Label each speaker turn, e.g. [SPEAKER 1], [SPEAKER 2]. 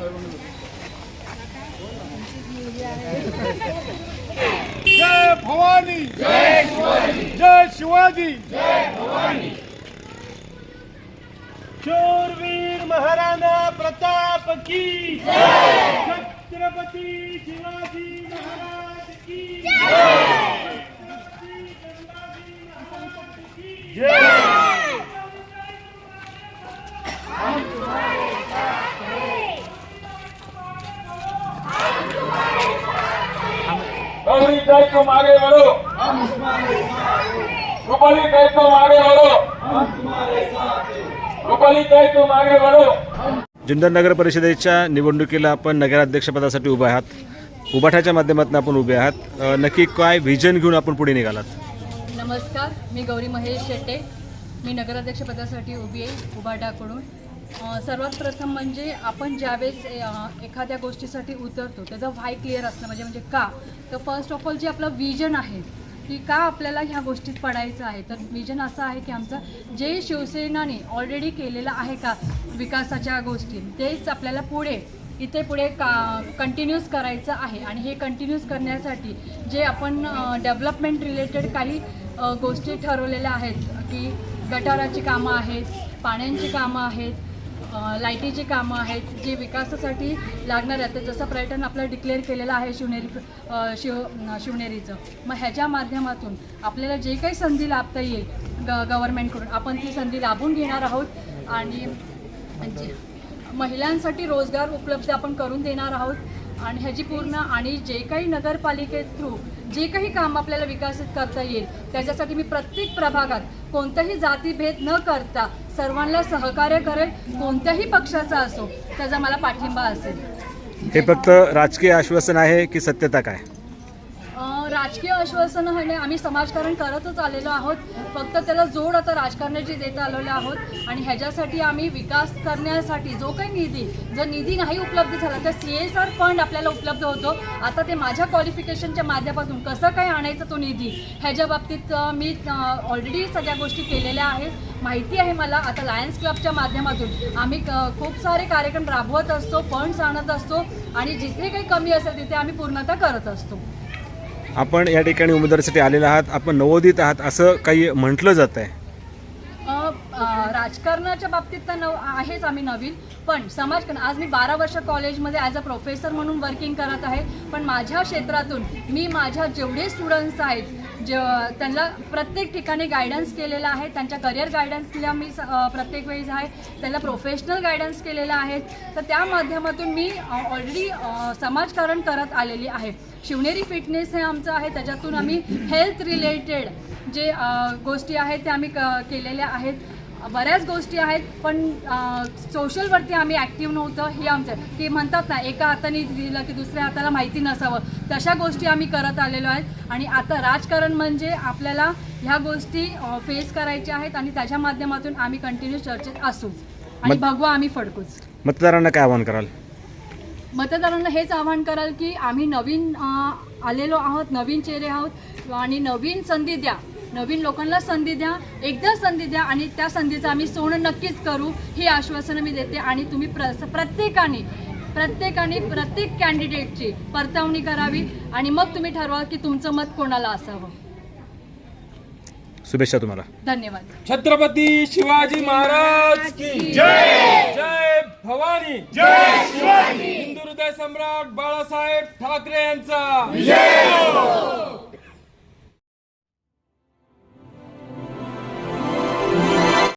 [SPEAKER 1] जय भवानी। जय शिवाजी। जय शिवाजी जय भवानी शूरवीर महाराणा प्रताप की छत्रपती शिवाजी महाराज की छत्रपती शिवाजी महाराज की जय।
[SPEAKER 2] बढ़ो
[SPEAKER 3] जुन्नर नगर परिषदेच्या निवडणुकीला आपण नगराध्यक्षपदासाठी उभे आहात. उभाठाच्या माध्यमातून आपण उभे आहात. नक्की काय व्हिजन घेऊन आपण पुढे निघालात?
[SPEAKER 4] नमस्कार मी गौरी महेश शेट्टे. मी नगराध्यक्षपदासाठी उभी आहे उभाटाकडून. सर्वात प्रथम म्हणजे आपण ज्यावेळेस एखाद्या गोष्टीसाठी उतरतो त्याचा व्हाय क्लिअर असणं म्हणजे म्हणजे का? तर फर्स्ट ऑफ ऑल जे आपलं विजन आहे की का आपल्याला ह्या गोष्टीत पडायचं आहे? तर विजन असं आहे की आमचं जे शिवसेनाने ऑलरेडी केलेलं आहे का विकासाच्या गोष्टी तेच आपल्याला पुढे इथे पुढे का कंटिन्यूस करायचं आहे. आणि हे कंटिन्यूस करण्यासाठी जे आपण डेव्हलपमेंट रिलेटेड काही गोष्टी ठरवलेल्या आहेत की गटाराची कामं आहेत पाण्यांची कामं आहेत लाईटीची कामं आहेत जी विकासासाठी लागणार आहेत. जसं पर्यटन आपलं डिक्लेअर केलेलं आहे शिवनेरी शिव शिवनेरीचं. मग ह्याच्या माध्यमातून आपल्याला जे काही संधी लाभता येईल ग गव्हर्मेंटकडून आपण ती संधी लाभून घेणार आहोत. आणि जे- महिलांसाठी रोजगार उपलब्ध आपण करून देणार आहोत. आणि ह्याची पूर्ण आणि जे काही नगरपालिके थ्रू जे काही काम आपल्याला विकसित करता येईल त्याच्यासाठी मी प्रत्येक प्रभागात कोणताही जातीभेद न करता सर्वांना सहकार्य करेल. कोणत्याही पक्षाचा असो त्याचा मला पाठिंबा असेल.
[SPEAKER 3] हे फक्त राजकीय आश्वासन आहे की सत्यता काय?
[SPEAKER 4] राजकीय आश्वासनं हे आम्ही समाजकारण करतच आलेलो आहोत. फक्त त्याला जोड आता राजकारणाची देत आलेलो आहोत. आणि ह्याच्यासाठी आम्ही विकास करण्यासाठी जो काही निधी जर निधी नाही उपलब्ध झाला तर सी एस आर फंड आपल्याला उपलब्ध होतो. आता ते माझ्या क्वालिफिकेशनच्या माध्यमातून कसं काय आणायचं तो निधी ह्याच्या बाबतीत मी ऑलरेडी सगळ्या गोष्टी केलेल्या आहेत. माहिती आहे मला आता लायन्स क्लबच्या माध्यमातून आम्ही क- खूप सारे कार्यक्रम राबवत असतो फंड्स आणत असतो. आणि जिथे काही कमी असेल तिथे आम्ही पूर्णतः करत असतो.
[SPEAKER 3] आपण या ठिकाणी उमेदवारीसाठी आलेला आहात. आपण नवोदित आहात असं काही म्हटलं जात आहे.
[SPEAKER 4] राजकारणाच्या बाबतीत तर नव आहेच आम्ही नवीन. पण समाजकारण आज मी बारा वर्ष कॉलेजमध्ये ॲज अ प्रोफेसर म्हणून वर्किंग करत आहे. पण माझ्या क्षेत्रातून मी माझ्या जेवढे स्टुडंट्स आहेत जे त्यांना प्रत्येक ठिकाणी गायडन्स केलेला आहे. त्यांच्या करिअर गायडन्सला मी स- प्रत्येक वेळेस आहे. त्यांना प्रोफेशनल गायडन्स केलेलं आहे. तर त्या माध्यमातून मी ऑलरेडी समाजकारण करत आलेली आहे. शिवनेरी फिटनेस हे आमचं आहे. त्याच्यातून आम्ही हेल्थ रिलेटेड जे गोष्टी आहेत त्या आम्ही क केलेल्या आहेत. बऱ्याच गोष्टी आहेत पण सोशलवरती आम्ही ॲक्टिव्ह नव्हतं हे आमचं की म्हणतात ना एका हाताने दिलं की दुसऱ्या हाताला माहिती नसावं. तशा गोष्टी आम्ही करत आलेलो आहेत. आणि आता राजकारण म्हणजे आपल्याला ह्या गोष्टी फेस करायच्या आहेत आणि त्याच्या माध्यमातून आम्ही कंटिन्यू चर्चेत असूच आणि भगवा आम्ही फडकूच.
[SPEAKER 3] मतदारांना काय आवाहन कराल?
[SPEAKER 4] मतदारांना हेच आवाहन कराल की आम्ही नवीन आलेलो आहोत नवीन चेहरे आहोत आणि नवीन संधी द्या. नवीन लोकांना संधी द्या एकदा संधी द्या आणि त्या संधीचं आम्ही सोनं नक्कीच करू ही आश्वासनं मी देते. आणि तुम्ही प्र प्रत्येकाने प्रत्येकाने प्रत्येक कॅन्डिडेटची पडताळणी करावी आणि मग तुम्ही ठरवा की तुमचं मत कोणाला असावं.
[SPEAKER 3] शुभेच्छा तुम्हाला.
[SPEAKER 4] धन्यवाद.
[SPEAKER 2] छत्रपती शिवाजी महाराज की
[SPEAKER 1] जय!
[SPEAKER 2] जय! भवानी!
[SPEAKER 1] जय शिवाजी!
[SPEAKER 2] हिंदू हृदय सम्राट बाळासाहेब ठाकरे यांचा.